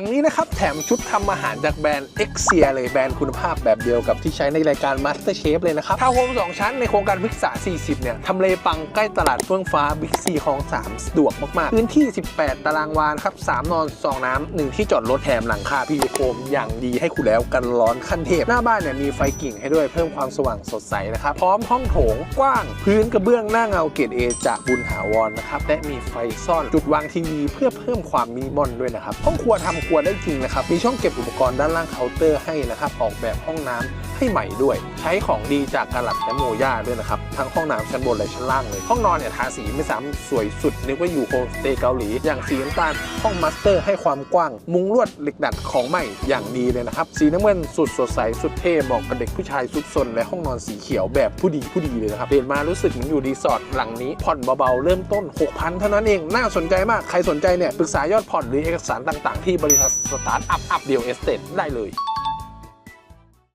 ังนี้นะครับ แถมชุดทำอาหารจากแบรนด์ x เ i เลยแบรนด์คุณภาพแบบเดียวกับที่ใช้ในรายการ Master Chef เลยนะครับทาวน์โฮม2 ชั้นในโครงการพฤกษา 40 เนี่ยทำเลปังใกล้ตลาดเฟื่องฟ้าบิ๊กซีคลอง 3 สะดวกมากๆ พื้นที่ 18 ตารางวานครับ 3 นอน 2 น้ำ 1 ที่จอดรถแถมหลังคาพีโคมอย่างดีให้คุณแล้วกันร้อนขั้นเทพ หน้าบ้านเนี่ยมีไฟกิ่งให้ด้วยเพิ่มความสว่างสดใสนะครับ พร้อมห้องโถงกว้าง พื้นกระเบื้องหน้าเงาเกรดเอจากบุญหาวรนะครับและมีไฟซ่อนจุดวางทีวีเพื่อเพิ่มความมินิมอลด้วยนะครับห้องครัวทำรัวได้จริงนะครับ มีช่องเก็บอุปกรณ์ด้านล่างเคาน์เตอร์ให้นะครับ ออกแบบห้องน้ำให้ใหม่ด้วย ใช้ของดีจากกาลัดและโมย่าด้วยนะครับ ทั้งห้องน้ำชั้นบนและชั้นล่างเลย ห้องนอนเนี่ยทาสีไม่ซ้ำสวยสุดนึกว่าอยู่โฮมสเตย์เกาหลี อย่างสีน้ำตาลห้องมาสเตอร์ให้ความกว้าง มุงลวดเหล็กดัดของใหม่อย่างดีเลยนะครับ สีน้ำเงินสุดสดใสสุดเท่เหมาะกับเด็กผู้ชายซุกซนและห้องนอนสีเขียวแบบผู้ดีผู้ดีเลยนะครับเดินมารู้สึกเหมือนอยู่รีสอร์ทหลังนี้ผ่อนเบาๆเริ่มต้น 6,000 เท่านั้นเองน่าสนใจมากใครสนใจเนี่ยปรึกษายอดผ่อนหรือเอกสารต่าง ๆ ที่บริสตาร์ทอัพอัพเดียวเอสเตได้เลย